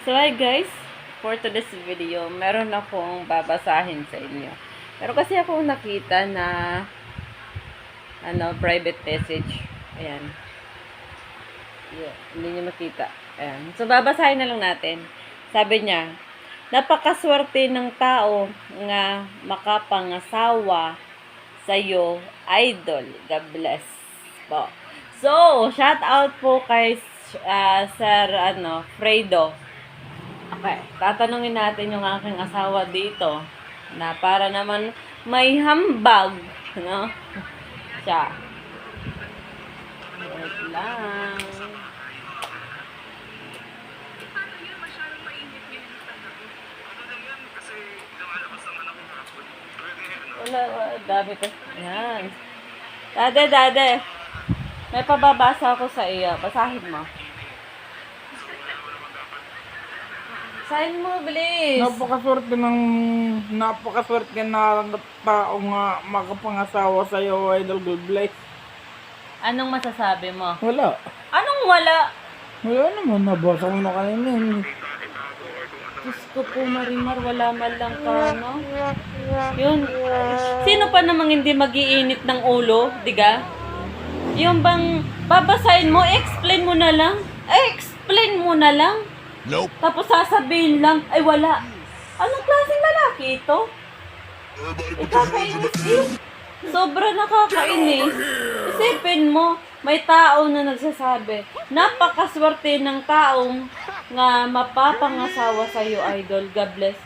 So hi guys, for today's video, meron akong babasahin sa inyo. Pero kasi ako nakita na ano, private message. Ayan. Yeah, hindi niyo makita. Ayan. So babasahin na lang natin. Sabi niya, napakaswerte ng tao nga makapangasawa sa'yo, idol. God bless po. So, shout out po kay ah, Sir ano, Fredo. Okay, tatanungin natin yung aking asawa dito na para naman may hambag, no? Siya. Wait lang. Wala, wala, dami ko. Yan. Dade, dade. May pababasa ako sa iyo. Basahin mo. Basahin mo, bilis. Napakaswerte ng napakaswerte na tao nga makapangasawa sa iyo, Idol God bless. Anong masasabi mo? Wala. Anong wala? Wala naman, nabasa ko na kanina. Diyos ko po, Marimar, wala man lang ka, no? Yun. Sino pa namang hindi magiinit ng ulo, diga? Yung bang babasahin mo, explain mo na lang. Explain mo na lang. Nope. Tapos sasabihin lang, ay wala. Anong klaseng lalaki ito? Nakakainis yun. Sobra nakakainis. Isipin mo, may tao na nagsasabi, napakaswerte ng taong nga mapapangasawa sa'yo, idol. God bless.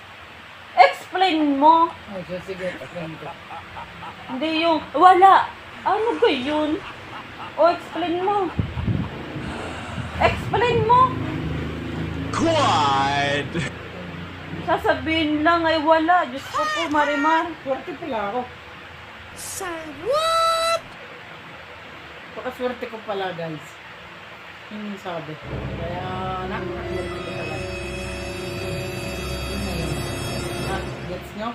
Explain mo. Sige, explain ko. Hindi yung, wala. Ano ba yun? O, explain mo. Explain mo. Quad. Sasabihin lang ay wala. Diyos ko po, Marimar. Swerte pala ako. Say what? Napakaswerte ko pala, guys. Yun yung sabi. Kaya, napakaswerte ko pala. Yun na yun. Ah, gets nyo?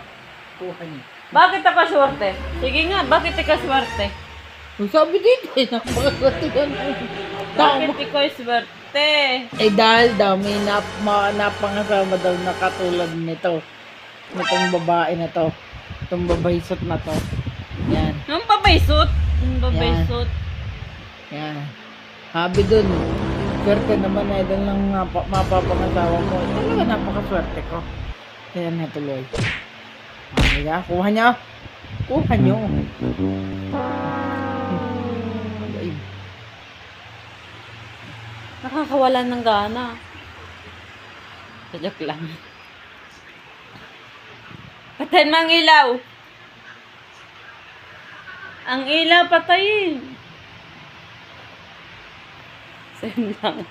Kuha niyo. Bakit ako swerte? Sige nga, bakit ikaw swerte? Sabi dito, eh, napakaswerte ko na. Bakit ikaw swerte? Eh dahil daw may nap, ma, napangasawa daw na katulad nito. Nitong babae na to. Itong babaysot na to. Yan. Nung pabaysot? Nung pabaysot? Yan. Habi dun. Swerte naman na idol ng mapa, mapapangasawa ko. Talaga napakaswerte ko. Kaya natuloy. Okay ka? Kuha niya. Kuha niyo. Ay, Nakakawalan ng gana. Joke lang. Patayin mo ang ilaw. Ang ilaw, patayin. Same lang.